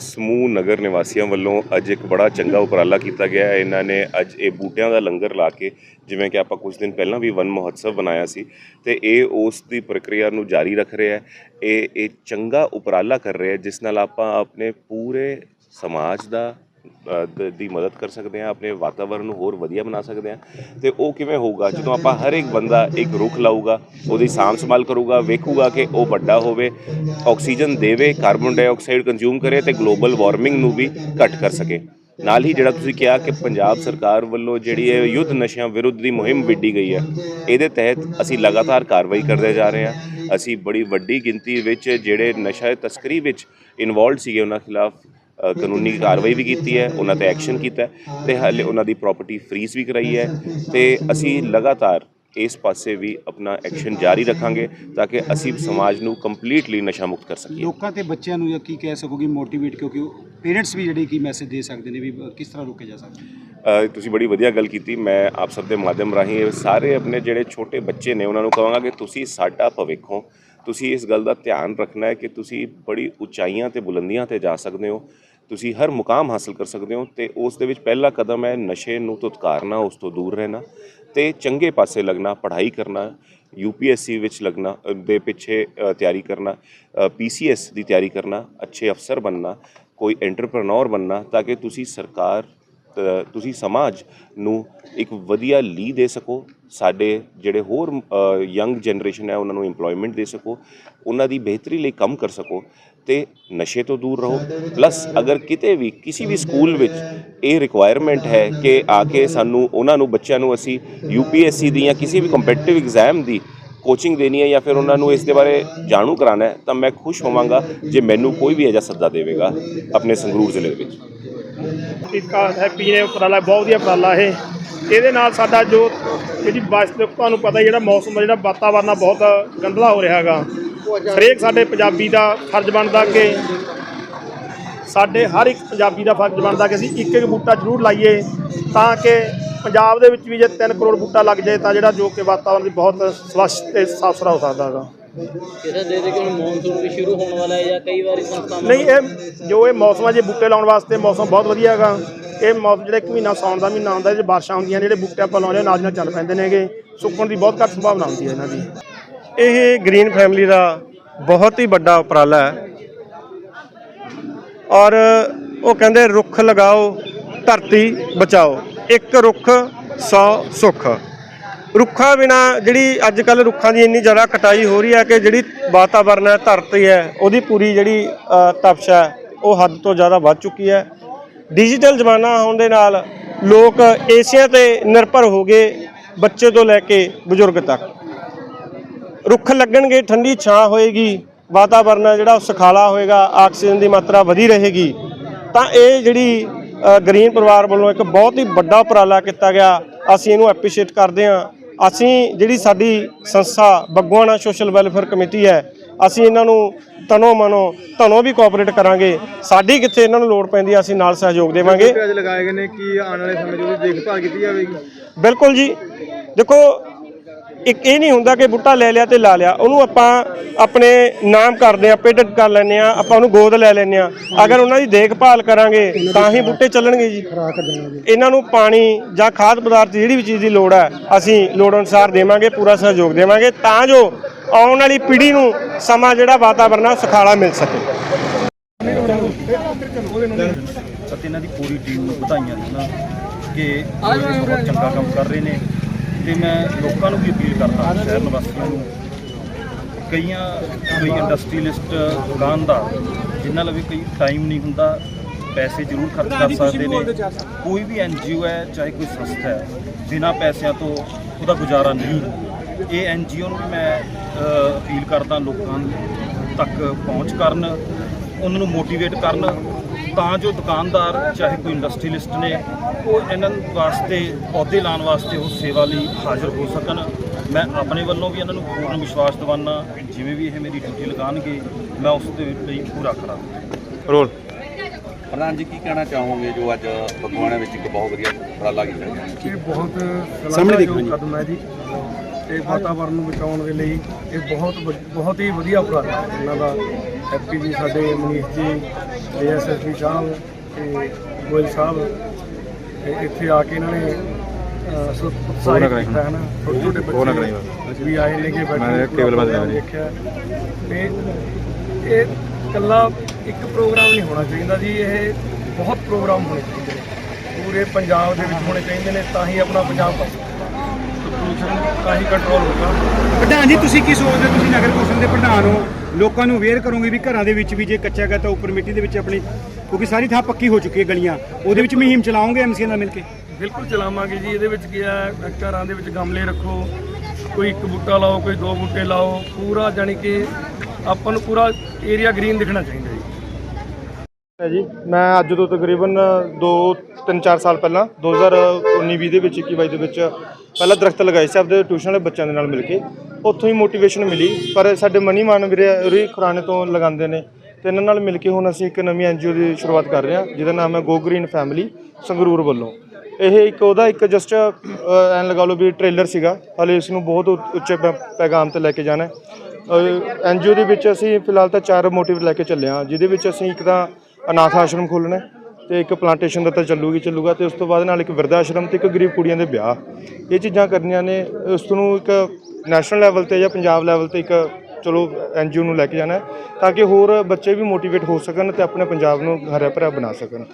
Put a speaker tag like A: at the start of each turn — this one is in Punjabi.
A: ਸਮੂਹ ਨਗਰ ਨਿਵਾਸੀਆਂ ਵੱਲੋਂ ਅੱਜ ਇੱਕ ਬੜਾ ਚੰਗਾ ਉਪਰਾਲਾ ਕੀਤਾ ਗਿਆ ਹੈ। ਇਹਨਾਂ ਨੇ ਅੱਜ ਇਹ ਬੂਟਿਆਂ ਦਾ ਲੰਗਰ ਲਾ ਕੇ, ਜਿਵੇਂ ਕਿ ਆਪਾਂ ਕੁਝ ਦਿਨ ਪਹਿਲਾਂ ਵੀ ਵਨ ਮਹੋਤਸਵ ਬਣਾਇਆ ਸੀ, ਤੇ ਇਹ ਉਸ ਦੀ ਪ੍ਰਕਿਰਿਆ ਨੂੰ ਜਾਰੀ ਰੱਖ ਰਿਹਾ ਹੈ। ਇਹ ਇਹ ਚੰਗਾ ਉਪਰਾਲਾ ਕਰ ਰਿਹਾ ਜਿਸ ਨਾਲ ਆਪਾਂ ਆਪਣੇ ਪੂਰੇ ਸਮਾਜ ਦਾ ਦੀ ਮਦਦ ਕਰ ਸਕਦੇ ਹਾਂ, ਆਪਣੇ ਵਾਤਾਵਰਣ ਨੂੰ ਹੋਰ ਵਧੀਆ ਬਣਾ ਸਕਦੇ ਹਾਂ। ਤੇ ਉਹ ਕਿਵੇਂ ਹੋਊਗਾ? ਜਦੋਂ ਆਪਾਂ ਹਰ ਇੱਕ ਬੰਦਾ ਇੱਕ ਰੁੱਖ ਲਾਊਗਾ, ਉਹਦੀ ਸਾਂਭ ਸੰਭਾਲ ਕਰੂਗਾ, ਵੇਖੂਗਾ ਕਿ ਉਹ ਵੱਡਾ ਹੋਵੇ, ਆਕਸੀਜਨ ਦੇਵੇ, ਕਾਰਬਨ ਡਾਈਆਕਸਾਈਡ ਕੰਜ਼ਿਊਮ ਕਰੇ ਤੇ ਗਲੋਬਲ ਵਾਰਮਿੰਗ ਨੂੰ ਵੀ ਘੱਟ ਕਰ ਸਕੇ। ਨਾਲ ਹੀ ਜਿਹੜਾ ਤੁਸੀਂ ਕਿਹਾ ਕਿ ਪੰਜਾਬ ਸਰਕਾਰ ਵੱਲੋਂ ਜਿਹੜੀ ਇਹ ਯੁੱਧ ਨਸ਼ਿਆਂ ਵਿਰੁੱਧ ਦੀ ਮੁਹਿੰਮ ਵਿੱਢੀ ਗਈ ਹੈ, ਇਹਦੇ ਤਹਿਤ ਅਸੀਂ ਲਗਾਤਾਰ ਕਾਰਵਾਈ ਕਰਦੇ ਜਾ ਰਹੇ ਹਾਂ। ਅਸੀਂ ਬੜੀ ਵੱਡੀ ਗਿਣਤੀ ਵਿੱਚ ਜਿਹੜੇ ਨਸ਼ਾ ਤਸਕਰੀ ਵਿੱਚ ਇਨਵੋਲਡ ਸੀਗੇ, ਉਹਨਾਂ ਖਿਲਾਫ ਕਾਨੂੰਨੀ ਕਾਰਵਾਈ ਵੀ ਕੀਤੀ ਹੈ ਉਹਨਾਂ ਤੇ ਐਕਸ਼ਨ ਕੀਤਾ ਤੇ ਹਾਲੇ ਉਹਨਾਂ ਦੀ ਪ੍ਰਾਪਰਟੀ ਫਰੀਜ਼ ਵੀ ਕਰਾਈ ਹੈ ਤੇ ਅਸੀਂ ਲਗਾਤਾਰ ਇਸ ਪਾਸੇ ਵੀ ਆਪਣਾ ਐਕਸ਼ਨ ਜਾਰੀ ਰੱਖਾਂਗੇ ਤਾਂ ਕਿ ਅਸੀਂ ਸਮਾਜ ਨੂੰ ਕੰਪਲੀਟਲੀ ਨਸ਼ਾ ਮੁਕਤ ਕਰ ਸਕੀਏ।
B: ਲੋਕਾਂ ਤੇ ਬੱਚਿਆਂ ਨੂੰ ਜਾਂ ਕੀ ਕਹਿ ਸਕੋਗੇ ਮੋਟੀਵੇਟ ਕਿਉਂਕਿ ਪੇਰੈਂਟਸ ਵੀ ਜਿਹੜੇ ਕੀ ਮੈਸੇਜ ਦੇ ਸਕਦੇ ਨੇ ਵੀ ਕਿਸ ਤਰ੍ਹਾਂ ਰੋਕੇ ਜਾ ਸਕਦਾ
A: ਤੁਸੀਂ ਬੜੀ ਵਧੀਆ ਗੱਲ ਕੀਤੀ ਮੈਂ ਆਪ ਸਭ ਦੇ ਮਾਧਿਅਮ ਰਾਹੀਂ ਇਹ ਸਾਰੇ ਆਪਣੇ ਜਿਹੜੇ ਛੋਟੇ ਬੱਚੇ ਨੇ ਉਹਨਾਂ ਨੂੰ ਕਹਾਂਗਾ ਕਿ ਤੁਸੀਂ ਸਾਡਾ ਭਵਿੱਖ ਹੋ ਤੁਸੀਂ ਇਸ ਗੱਲ ਦਾ ਧਿਆਨ ਰੱਖਣਾ ਹੈ ਕਿ ਤੁਸੀਂ ਬੜੀ ਉਚਾਈਆਂ ਤੇ ਬੁਲੰਦੀਆਂ ਤੇ ਜਾ ਸਕਦੇ ਹੋ ਤੁਸੀਂ ਹਰ ਮੁਕਾਮ ਹਾਸਲ ਕਰ ਸਕਦੇ ਹੋ ਤੇ ਉਸ ਦੇ ਵਿੱਚ ਪਹਿਲਾ ਕਦਮ ਹੈ ਨਸ਼ੇ ਨੂੰ ਤੁਤਕਾਰਨਾ ਉਸ ਤੋਂ ਦੂਰ ਰਹਿਣਾ ਤੇ ਚੰਗੇ ਪਾਸੇ ਲੱਗਣਾ, ਪੜ੍ਹਾਈ ਕਰਨਾ ਯੂਪੀਐਸਸੀ ਵਿੱਚ ਲੱਗਣਾ ਦੇ ਪਿੱਛੇ ਤਿਆਰੀ ਕਰਨਾ ਪੀਸੀਐਸ ਦੀ ਤਿਆਰੀ ਕਰਨਾ, ਅੱਛੇ ਅਫਸਰ ਬਣਨਾ, ਕੋਈ ਐਂਟਰਪ੍ਰੈਨਿਓਰ ਬਣਨਾ ਤਾਂ ਕਿ ਤੁਸੀਂ ਸਰਕਾਰ ਤੁਸੀਂ ਸਮਾਜ ਨੂੰ ਇੱਕ ਵਧੀਆ ਲੀ ਦੇ ਸਕੋ, ਸਾਡੇ ਜਿਹੜੇ ਹੋਰ ਯੰਗ ਜਨਰੇਸ਼ਨ ਹੈ ਉਹਨਾਂ ਨੂੰ EMPLOYMENT ਦੇ ਸਕੋ, ਉਹਨਾਂ ਦੀ ਬਿਹਤਰੀ ਲਈ ਕੰਮ ਕਰ ਸਕੋ ਤੇ ਨਸ਼ੇ ਤੋਂ ਦੂਰ ਰਹੋ। ਪਲੱਸ ਅਗਰ ਕਿਤੇ ਵੀ ਕਿਸੇ ਵੀ ਸਕੂਲ ਵਿੱਚ ਇਹ ਰਿਕੁਆਇਰਮੈਂਟ ਹੈ ਕਿ ਆ ਕੇ ਸਾਨੂੰ ਉਹਨਾਂ ਨੂੰ ਬੱਚਿਆਂ ਨੂੰ ਅਸੀਂ UPSC ਦੀ ਜਾਂ ਕਿਸੇ ਵੀ ਕੰਪੀਟੀਟਿਵ ਐਗਜ਼ਾਮ ਦੀ ਕੋਚਿੰਗ ਦੇਣੀ ਹੈ ਜਾਂ ਫਿਰ ਉਹਨਾਂ ਨੂੰ ਇਸ ਦੇ ਬਾਰੇ ਜਾਣੂ ਕਰਾਉਣਾ ਹੈ ਤਾਂ ਮੈਂ ਖੁਸ਼ ਹੋਵਾਂਗਾ ਜੇ ਮੈਨੂੰ ਕੋਈ ਵੀ ਅਜਾ ਸੱਦਾ ਦੇਵੇਗਾ ਆਪਣੇ ਸੰਗਰੂਰ ਜ਼ਿਲ੍ਹੇ ਦੇ ਵਿੱਚ।
C: ਟੀਕਾ ਹੈਪੀ ਨੇ ਉਪਰਾਲਾ ਬਹੁਤ ਵਧੀਆ ਉਪਰਾਲਾ ਇਹ। ਇਹਦੇ ਨਾਲ ਸਾਡਾ ਜੋ ਜਿਹੜੀ ਬਾਸ ਤੁਹਾਨੂੰ ਪਤਾ ਜਿਹੜਾ ਮੌਸਮ ਜਿਹੜਾ ਵਾਤਾਵਰਨ ਆ ਬਹੁਤ ਗੰਦਲਾ ਹੋ ਰਿਹਾ ਹੈਗਾ। ਹਰੇਕ ਸਾਡੇ ਪੰਜਾਬੀ ਦਾ ਫਰਜ਼ ਬਣਦਾ ਕਿ ਸਾਡੇ ਹਰ ਇੱਕ ਪੰਜਾਬੀ ਦਾ ਫਰਜ਼ ਬਣਦਾ ਕਿ ਅਸੀਂ ਇੱਕ ਇੱਕ ਬੂਟਾ ਜ਼ਰੂਰ ਲਾਈਏ ਤਾਂ ਕਿ ਪੰਜਾਬ ਦੇ ਵਿੱਚ ਵੀ ਜੇ 3 ਕਰੋੜ ਬੂਟਾ ਲੱਗ ਜਾਏ ਤਾਂ ਜਿਹੜਾ ਜੋ ਕਿ ਵਾਤਾਵਰਨ ਦੀ ਬਹੁਤ ਸਵੱਛ ਤੇ ਸਾਫ਼ ਸੁਥਰਾ ਹੋ ਸਕਦਾ ਹੈਗਾ।
D: ਕਿਸੇ ਦੇ ਦੇ ਕਿ ਮੌਨਸੂਨ ਵੀ ਸ਼ੁਰੂ ਹੋਣ ਵਾਲਾ ਹੈ ਜਾਂ ਕਈ ਵਾਰੀ ਸੰਸਥਾਵਾਂ
C: ਨਹੀਂ ਇਹ ਜੋ ਇਹ ਮੌਸਮ ਆ ਜੇ ਬੂਟੇ ਲਾਉਣ ਵਾਸਤੇ ਮੌਸਮ ਬਹੁਤ ਵਧੀਆ ਹੈਗਾ। ਇਹ ਮੌਸਮ ਜਿਹੜਾ ਇੱਕ ਮਹੀਨਾ ਸੌਣ ਦਾ ਮਹੀਨਾ ਹੁੰਦਾ ਜੇ ਬਾਰਿਸ਼ਾਂ ਹੁੰਦੀਆਂ ਨੇ ਜਿਹੜੇ ਬੂਟੇ ਆਪਾਂ ਲਾਉਂਦੇ ਨਾਲ ਨਾਲ ਚੱਲ ਪੈਂਦੇ ਨੇਗੇ। ਸੁੱਕਣ ਦੀ ਬਹੁਤ ਘੱਟ ਸੰਭਾਵਨਾ ਹੁੰਦੀ ਹੈ ਇਹਨਾਂ ਦੀ।
E: ਇਹ ਗ੍ਰੀਨ ਫੈਮਿਲੀ ਦਾ ਬਹੁਤ ਹੀ ਵੱਡਾ ਉਪਰਾਲਾ ਹੈ। ਔਰ ਉਹ ਕਹਿੰਦੇ, ਰੁੱਖ ਲਗਾਓ, ਧਰਤੀ ਬਚਾਓ। ਇੱਕ ਰੁੱਖ 100 ਸੁੱਖ। ਰੁੱਖਾਂ ਬਿਨਾ ਜਿਹੜੀ ਅੱਜ ਕੱਲ ਰੁੱਖਾਂ ਦੀ ਇੰਨੀ ਜ਼ਿਆਦਾ ਕਟਾਈ ਹੋ ਰਹੀ ਹੈ ਕਿ ਜਿਹੜੀ ਵਾਤਾਵਰਨ ਹੈ, ਧਰਤੀ ਹੈ, ਉਹਦੀ ਪੂਰੀ ਜਿਹੜੀ ਤਪਸ਼ ਹੈ, ਉਹ ਹੱਦ ਤੋਂ ਜ਼ਿਆਦਾ ਵੱਧ ਚੁੱਕੀ ਹੈ। ਡਿਜੀਟਲ ਜ਼ਮਾਨਾ ਹੋਣ ਦੇ ਨਾਲ ਲੋਕ ਏਸੀਆਂ ਤੇ ਨਿਰਭਰ ਹੋ ਗਏ ਬੱਚੇ ਤੋਂ ਲੈ ਕੇ ਬਜ਼ੁਰਗ ਤੱਕ। ਰੁੱਖ ਲੱਗਣਗੇ ਠੰਡੀ ਛਾਂ ਹੋਏਗੀ ਵਾਤਾਵਰਨ ਜਿਹੜਾ ਉਹ ਸੁਖਾਲਾ ਹੋਏਗਾ ਆਕਸੀਜਨ ਦੀ ਮਾਤਰਾ ਵਧੀ ਰਹੇਗੀ। ਤਾਂ ਇਹ ਜਿਹੜੀ ਗ੍ਰੀਨ ਪਰਿਵਾਰ ਵੱਲੋਂ ਇੱਕ ਬਹੁਤ ਹੀ ਵੱਡਾ ਉਪਰਾਲਾ ਕੀਤਾ ਗਿਆ ਅਸੀਂ ਇਹਨੂੰ ਐਪਰੀਸ਼ੀਏਟ ਕਰਦੇ ਹਾਂ। ਅਸੀਂ ਜਿਹੜੀ ਸਾਡੀ ਸੰਸਥਾ ਬੱਗਵਾਨਾ ਸੋਸ਼ਲ ਵੈਲਫੇਅਰ ਕਮੇਟੀ ਹੈ ਅਸੀਂ ਇਹਨਾਂ ਨੂੰ ਤਨੋ ਮਨੋ ਧਨੋਂ ਵੀ ਕੋਆਪਰੇਟ ਕਰਾਂਗੇ। ਸਾਡੀ ਕਿੱਥੇ ਇਹਨਾਂ ਨੂੰ ਲੋੜ ਪੈਂਦੀ ਹੈ ਅਸੀਂ ਨਾਲ ਸਹਿਯੋਗ ਦੇਵਾਂਗੇ।
B: ਲਗਾਏ ਗਏ ਨੇ ਕੀ ਆਉਣ ਵਾਲੇ ਸਮੇਂ 'ਚ ਉਹਦੀ ਦੇਖਭਾਲ ਕੀਤੀ ਜਾਵੇਗੀ।
E: ਬਿਲਕੁਲ ਜੀ। ਦੇਖੋ ਇੱਕ ਇਹ ਨਹੀਂ ਹੁੰਦਾ ਕਿ ਬੂਟਾ ਲੈ ਲਿਆ ਤੇ ਲਾ ਲਿਆ। ਉਹਨੂੰ ਆਪਾਂ ਆਪਣੇ ਨਾਮ ਕਰਦੇ ਆ ਪੇਟੈਂਟ ਕਰ ਲੈਂਦੇ ਆ ਆਪਾਂ ਉਹਨੂੰ ਗੋਦ ਲੈ ਲੈਂਦੇ ਆ ਅਗਰ ਉਹਨਾਂ ਦੀ ਦੇਖਭਾਲ ਕਰਾਂਗੇ, ਤਾਂ ਹੀ ਬੂਟੇ ਚੱਲਣਗੇ ਜੀ। ਇਹਨਾਂ ਨੂੰ ਪਾਣੀ ਜਾਂ ਖਾਦ ਪਦਾਰਥ ਜਿਹੜੀ ਵੀ ਚੀਜ਼ ਦੀ ਲੋੜ ਹੈ, ਅਸੀਂ ਲੋੜ ਅਨੁਸਾਰ ਦੇਵਾਂਗੇ, ਪੂਰਾ ਸਹਿਯੋਗ ਦੇਵਾਂਗੇ, ਤਾਂ ਜੋ ਆਉਣ ਵਾਲੀ ਪੀੜ੍ਹੀ ਨੂੰ ਸਮਾਂ ਜਿਹੜਾ ਵਾਤਾਵਰਨ ਆ ਸੁਖਾਲਾ ਮਿਲ ਸਕੇ।
F: ਅਤੇ ਇਹਨਾਂ ਦੀ ਪੂਰੀ ਟੀਮ ਨੂੰ ਵਧਾਈਆਂ ਦੇਣਾ ਕਿ ਬਹੁਤ ਚੰਗਾ ਕੰਮ ਕਰ ਰਹੇ ਨੇ। ਤੇ ਮੈਂ ਲੋਕਾਂ ਨੂੰ ਵੀ ਅਪੀਲ ਕਰਦਾ ਸ਼ਹਿਰ ਨਿਵਾਸੀਆਂ ਨੂੰ ਕਈਆਂ ਕੋਈ ਇੰਡਸਟਰੀਲਿਸਟ ਦੁਕਾਨਦਾਰ ਜਿਨ੍ਹਾਂ ਲਈ ਕੋਈ ਟਾਈਮ ਨਹੀਂ ਹੁੰਦਾ ਪੈਸੇ ਜ਼ਰੂਰ ਖਰਚ ਕਰ ਸਕਦੇ ਨੇ। ਕੋਈ ਵੀ ਐਨਜੀਓ ਹੈ ਚਾਹੇ ਕੋਈ ਸੰਸਥਾ ਹੈ ਬਿਨਾਂ ਪੈਸਿਆਂ ਤੋਂ ਉਹਦਾ ਗੁਜ਼ਾਰਾ ਨਹੀਂ। ਇਹ ਐਨਜੀਓ ਨੂੰ ਵੀ ਮੈਂ ਅਪੀਲ ਕਰਦਾ ਲੋਕਾਂ ਤੱਕ ਪਹੁੰਚ ਕਰਨ ਉਹਨਾਂ ਨੂੰ ਮੋਟੀਵੇਟ ਕਰਨ ਤਾਂ ਜੋ ਦੁਕਾਨਦਾਰ ਚਾਹੇ ਕੋਈ ਇੰਡਸਟਰੀਲਿਸਟ ਨੇ ਉਹ ਇਹਨਾਂ ਵਾਸਤੇ ਪੌਦੇ ਲਾਉਣ ਵਾਸਤੇ ਉਹ ਸੇਵਾ ਲਈ ਹਾਜ਼ਰ ਹੋ ਸਕਣ। ਮੈਂ ਆਪਣੇ ਵੱਲੋਂ ਵੀ ਇਹਨਾਂ ਨੂੰ ਪੂਰਨ ਵਿਸ਼ਵਾਸ ਦਿਵਾਨਾ ਜਿਵੇਂ ਵੀ ਇਹ ਮੇਰੀ ਡਿਊਟੀ ਲਗਾਉਣਗੇ ਮੈਂ ਉਸ ਦੇ ਲਈ ਪੂਰਾ ਕਰਾਂਗਾ
G: ਪ੍ਰਧਾਨ ਜੀ ਕੀ ਕਹਿਣਾ ਚਾਹੋਗੇ ਜੋ ਅੱਜ ਬਗਵਾਨਾ ਵਿੱਚ ਇੱਕ ਬਹੁਤ ਵਧੀਆ ਉਪਰਾਲਾ ਕੀਤਾ ਗਿਆ?
H: ਇਹ ਬਹੁਤ ਸਾਹਮਣੇ ਕਦਮ ਹੈ ਜੀ। ਤੇ ਵਾਤਾਵਰਨ ਨੂੰ ਬਚਾਉਣ ਦੇ ਲਈ ਇਹ ਬਹੁਤ ਵ- ਬਹੁਤ ਹੀ ਵਧੀਆ ਉਪਰਾਲਾ ਹੈ। ਇਹਨਾਂ ਦਾ ਹੈਪੀ ਜੀ ਸਾਡੇ ਮਨੀਸ਼ ਜੀ ਏਐਸਐਸਪੀ ਸਾਹਿਬ ਤੇ ਗੋਇਲ ਸਾਹਿਬ ਤੇ ਇੱਥੇ ਆ ਕੇ ਇਹਨਾਂ ਨੇ ਉਤਸ਼ਾਹਿਤ ਕੀਤਾ ਹੈ ਨਾ ਛੋਟੇ ਛੋਟੇ ਬੱਚੇ ਵੀ ਆਏ ਨੇ ਕਿ ਬੈਠੇ ਕੇਵਲ ਬੰਦ ਦੇਖਿਆ। ਤੇ ਇਹ ਇਕੱਲਾ ਇੱਕ ਪ੍ਰੋਗਰਾਮ ਨਹੀਂ ਹੋਣਾ ਚਾਹੀਦਾ ਜੀ ਇਹ ਬਹੁਤ ਪ੍ਰੋਗਰਾਮ ਹੋਣੇ ਚਾਹੀਦੇ ਨੇ। ਪੂਰੇ ਪੰਜਾਬ ਦੇ ਵਿੱਚ ਹੋਣੇ ਚਾਹੀਦੇ ਨੇ ਤਾਂ ਹੀ ਆਪਣਾ ਪੰਜਾਬ ਪ੍ਰਦੂਸ਼ਣ ਤਾਂ ਹੀ ਕੰਟਰੋਲ ਹੋਊਗਾ
B: ਪ੍ਰਧਾਨ ਜੀ ਤੁਸੀਂ ਕੀ ਸੋਚਦੇ ਹੋ? ਤੁਸੀਂ ਨਗਰ ਕੌਂਸਲ ਦੇ ਪ੍ਰਧਾਨ ਹੋ। ਲੋਕਾਂ ਨੂੰ ਅਵੇਅਰ ਕਰੋਗੇ ਵੀ ਘਰਾਂ ਦੇ ਵਿੱਚ ਵੀ ਜੇ ਕੱਚਾ ਗਾ ਤਾਂ ਉੱਪਰ ਮਿੱਟੀ ਦੇ ਵਿੱਚ ਆਪਣੀ ਕਿਉਂਕਿ ਸਾਰੀ ਥਾਂ ਪੱਕੀ ਹੋ ਚੁੱਕੀ ਹੈ ਗਲੀਆਂ। ਉਹਦੇ ਵਿੱਚ ਮੁਹਿੰਮ ਚਲਾਓਗੇ ਐਮਸੀ ਨਾਲ ਮਿਲ ਕੇ?
H: ਬਿਲਕੁਲ ਚਲਾਵਾਂਗੇ ਜੀ ਇਹਦੇ ਵਿੱਚ ਕੀ ਹੈ ਘਰਾਂ ਦੇ ਵਿੱਚ ਗਮਲੇ ਰੱਖੋ ਕੋਈ ਇੱਕ ਬੂਟਾ ਲਾਓ ਕੋਈ ਦੋ ਬੂਟੇ ਲਾਓ ਪੂਰਾ ਜਾਣੀ ਕਿ ਆਪਾਂ ਨੂੰ ਪੂਰਾ ਏਰੀਆ ਗ੍ਰੀਨ ਦਿਖਣਾ ਚਾਹੀਦਾ ਜੀ।
I: ਹੈ ਜੀ ਮੈਂ ਅੱਜ ਤੋਂ ਤਕਰੀਬਨ 2 3-4 ਸਾਲ ਪਹਿਲਾਂ 2019-20 ਦੇ ਵਿੱਚ 21 ਦੇ ਵਿੱਚ ਪਹਿਲਾਂ ਦਰਖਤ ਲਗਾਏ ਸੀ ਆਪਦੇ ਟਿਊਸ਼ਨ ਵਾਲੇ ਬੱਚਿਆਂ ਦੇ ਨਾਲ ਮਿਲ ਕੇ। ਉੱਥੋਂ ਹੀ ਮੋਟੀਵੇਸ਼ਨ ਮਿਲੀ, ਪਰ ਸਾਡੇ ਮਨੀ ਮਾਨ ਵੀਰੇ ਉਰੀ ਖੁਰਾਣੇ ਤੋਂ ਲਗਾਉਂਦੇ ਨੇ। ਤੇ ਇਹਨਾਂ ਨਾਲ ਮਿਲ ਕੇ ਹੁਣ ਅਸੀਂ ਇੱਕ ਨਵੀਂ ਐਨਜੀਓ ਦੀ ਸ਼ੁਰੂਆਤ ਕਰ ਰਹੇ ਹਾਂ, ਜਿਹਦਾ ਨਾਮ ਹੈ ਗੋ ਗ੍ਰੀਨ ਫੈਮਿਲੀ ਸੰਗਰੂਰ ਵੱਲੋਂ। ਇਹ ਇੱਕ, ਉਹਦਾ ਇੱਕ ਜਸਟ ਐਨ ਲਗਾ ਲਓ ਵੀ ਟ੍ਰੇਲਰ ਸੀਗਾ। ਹਾਲੇ ਇਸ ਨੂੰ ਬਹੁਤ ਉ- ਉੱਚੇ ਪੈ- ਪੈਗਾਮ ਤੇ ਲੈ ਕੇ ਜਾਣਾ ਐਨਜੀਓ ਦੇ ਵਿੱਚ ਅਸੀਂ ਫਿਲਹਾਲ ਤਾਂ ਚਾਰ ਮੋਟਿਵ ਲੈ ਕੇ ਚੱਲੇ ਹਾਂ, ਜਿਹਦੇ ਵਿੱਚ ਅਸੀਂ ਇੱਕ ਤਾਂ ਅਨਾਥ ਆਸ਼ਰਮ ਖੋਲ੍ਹਣਾ ਹੈ ਤੇ ਇੱਕ ਪਲਾਂਟੇਸ਼ਨ ਦਾ ਤਾਂ ਚੱਲੂਗੀ ਚੱਲੂਗਾ ਤੇ ਉਸ ਤੋਂ ਬਾਅਦ ਨਾਲ ਇੱਕ ਬਿਰਧ ਆਸ਼ਰਮ ਤੇ ਇੱਕ ਗਰੀਬ ਕੁੜੀਆਂ ਦੇ ਵਿਆਹ। ਇਹ ਚੀਜ਼ਾਂ ਕਰਨੀਆਂ ਨੇ, ਉਸ ਨੂੰ ਇੱਕ ਨੈਸ਼ਨਲ ਲੈਵਲ ਤੇ ਜਾਂ ਪੰਜਾਬ ਲੈਵਲ ਤੇ ਇੱਕ ਚਲੋ ਐਨਜੀਓ ਨੂੰ ਲੈ ਕੇ ਜਾਣਾ ਤਾਂ ਕਿ ਹੋਰ ਬੱਚੇ ਵੀ ਮੋਟੀਵੇਟ ਹੋ ਸਕਣ ਤੇ ਆਪਣੇ ਪੰਜਾਬ ਨੂੰ ਹਰਿਆ ਭਰਿਆ ਬਣਾ ਸਕਣ।